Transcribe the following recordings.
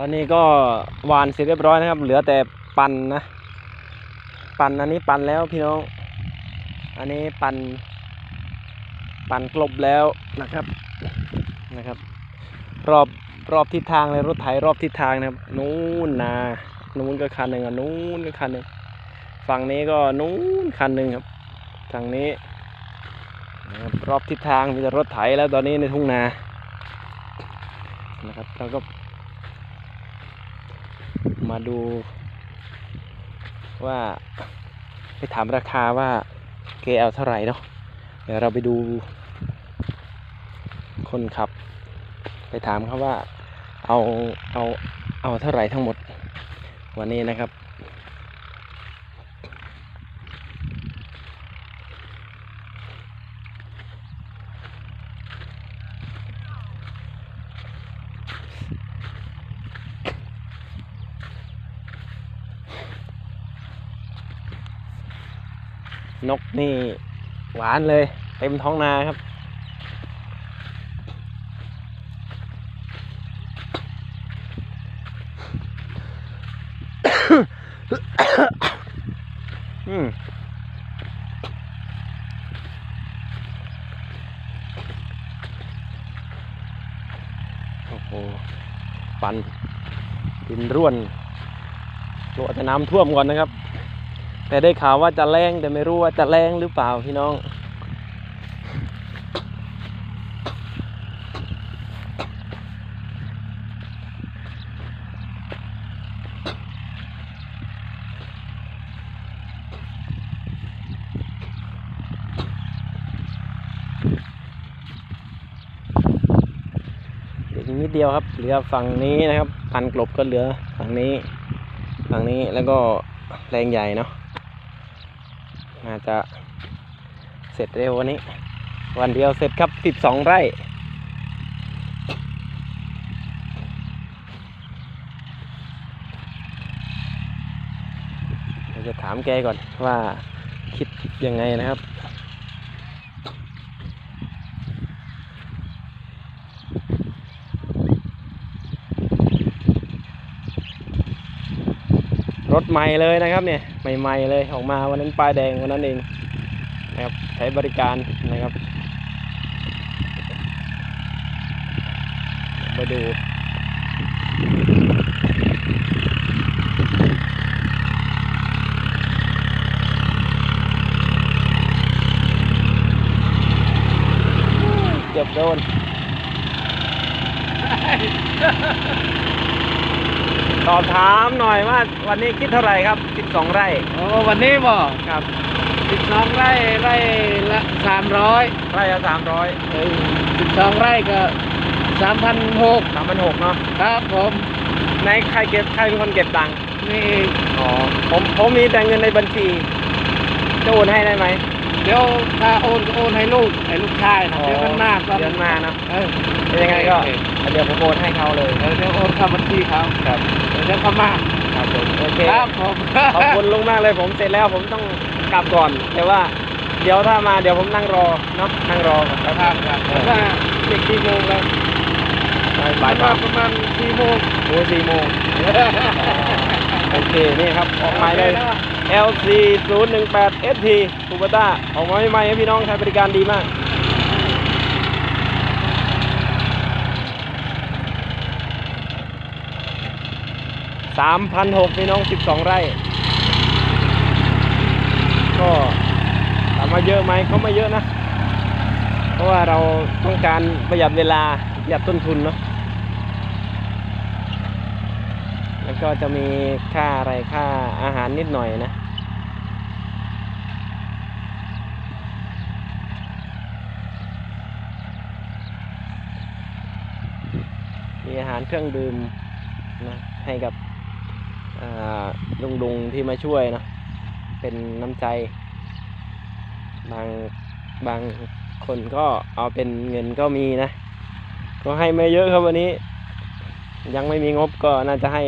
ตอนนี้ก็หวานเสร็จเรียบร้อยนะครับ เหลือแต่ปั่นนะ ปั่นอันนี้ปั่นแล้วพี่น้อง อันนี้ปั่นปั่นกลบแล้วนะครับนะครับ รอบรอบทิศทางเลยรถไถรอบทิศทางนะครับนู้นนานู้นก็คันหนึ่งอะนู้นก็คันหนึ่งฝั่งนี้ก็นู้นคันหนึ่งครับฝั่งนี้นะรรอบทิศทางมีแต่รถไถแล้วตอนนี้ในทุ่งนานะครับเราก็ มาดู ว่า ไปถามราคาว่าเกเอาเท่าไหร่เนาะเดี๋ยวเราไปดู คนขับ ไปถามเขาว่า เอาเอาเอาเท่าไหร่ทั้งหมด วันนี้นะครับ นกนี่หวานเลย เต็มท้องนาครับ อืมโอ้โหปันดินร่วนกลัวจะน้ำท่วมก่อนนะครับ แต่ได้ข่าวว่าจะแรงแต่ไม่รู้ว่าจะแรงหรือเปล่าพี่น้องอีกนิดเดียวครับ เหลือฝั่งนี้นะครับ พันกลบก็เหลือฝั่งนี้ ฝั่งนี้แล้วก็แรงใหญ่เนาะ น่าจะเสร็จเร็ววันนี้ วันเดียวเสร็จครับ12ไร่จะถามแกก่อนว่าคิดยังไงนะครับ รถใหม่เลยนะครับเนี่ยใหม่ๆเลยออกมาวันนั้นป้ายแดงวันนั้นเองนะครับใช้บริการนะครับมาดูเจ็บโดน สอบถามหน่อยว่าวันนี้คิดเท่าไหร่ครับ12ไร่โอ้วันนี้บ่ครับสิบสองไร่ไร่ละสามร้อยไร่ละ300สิบสองไร่ก็สามพันหก3,600เนาะครับผมไหนใครเก็บใครเป็นคนเก็บตังค์นี่อ๋อผมผมมีแต่เงินในบัญชีจะโอนให้ได้ไหม เดี๋ยวถ้าโอนก็โอนให้ลูกให้ลูกชายนะเดี๋ยวมันมากเดือนหน้าเนอะเออเป็นยังไงก็เดี๋ยวผมโอนให้เขาเลยเออเดี๋ยวโอนเข้าบัญชีเขาครับเดี๋ยวเขามาครับผมโอเคครับผมขอบคุณลุงมากเลยผมเสร็จแล้วผมต้องกลับก่อน แต่ว่าเดี๋ยวถ้ามาเดี๋ยวผมนั่งรอเนาะนั่งรอก่อนครับครับครับว่าเด็กกี่โมงแล้วบ่ายมาบ่ายประมาณสี่โมงโอ้สี่โมงโอเคนี่ครับออกหมายเลย LC 0 1 8 ST คูปต้าออกมาใหม่ๆให้พี่น้องใช้บริการดีมาก สามพันหกพี่น้องสิบสองไร่ ก็ถามว่าเยอะไหมก็ไม่เยอะนะ เพราะว่าเราต้องการประหยัดเวลาประหยัดต้นทุนเนาะแล้วก็จะมีค่าอะไรค่าอาหารนิดหน่อยนะ อาหารเครื่องดื่มนะให้กับลุงลุงๆที่มาช่วยนะเป็นน้ำใจ บางบางคนก็เอาเป็นเงินก็มีนะ ก็ให้ไม่เยอะครับวันนี้ ยังไม่มีงบก็น่าจะให้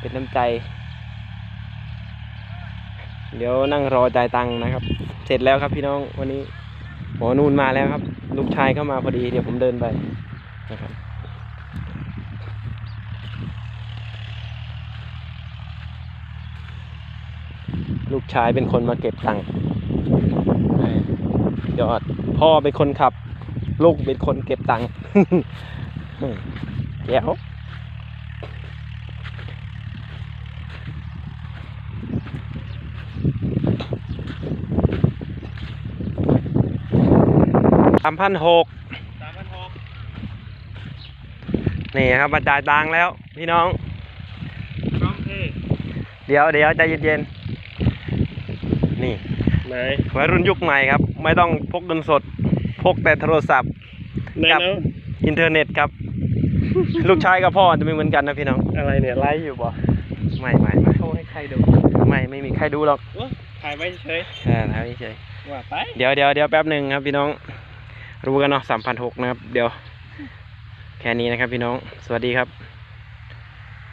เป็นน้ำใจ เดี๋ยวนั่งรอจ่ายตังค์นะครับ เสร็จแล้วครับพี่น้องวันนี้ หมอนูนมาแล้วครับ ลูกชายเข้ามาพอดีเดี๋ยวผมเดินไปนะครับลูกชายเป็นคนมาเก็บตังค์ยอด พ่อเป็นคนขับ ลูกเป็นคนเก็บตังค์เดี๋ยว สามพันหกสามพันหกนี่ครับมาจ่ายตังค์แล้ว พี่น้องพร้อมเพย์เดี๋ยวเดี๋ยวใจเย็นๆ นี่ไหนวัยรุ่นยุคใหม่ครับ ไม่ต้องพกเงินสด พกแต่โทรศัพท์ ไหนครับเนาะอินเทอร์เน็ตครับ ลูกชายกับพ่อจะไม่เหมือนกันนะพี่น้อง อะไรเนี่ยไลฟ์อยู่บ่ไม่ไม่ไม่เขาให้ใครดูไม่ไม่มีใครดูหรอก โอ้ถ่ายไว้เฉยแค่เท่านี้เฉยว่าไป เดี๋ยวเดี๋ยวเดี๋ยวแป๊บหนึ่งครับพี่น้อง รู้กันเนาะสามพันหกนะครับ เดี๋ยว แค่นี้นะครับพี่น้อง สวัสดีครับ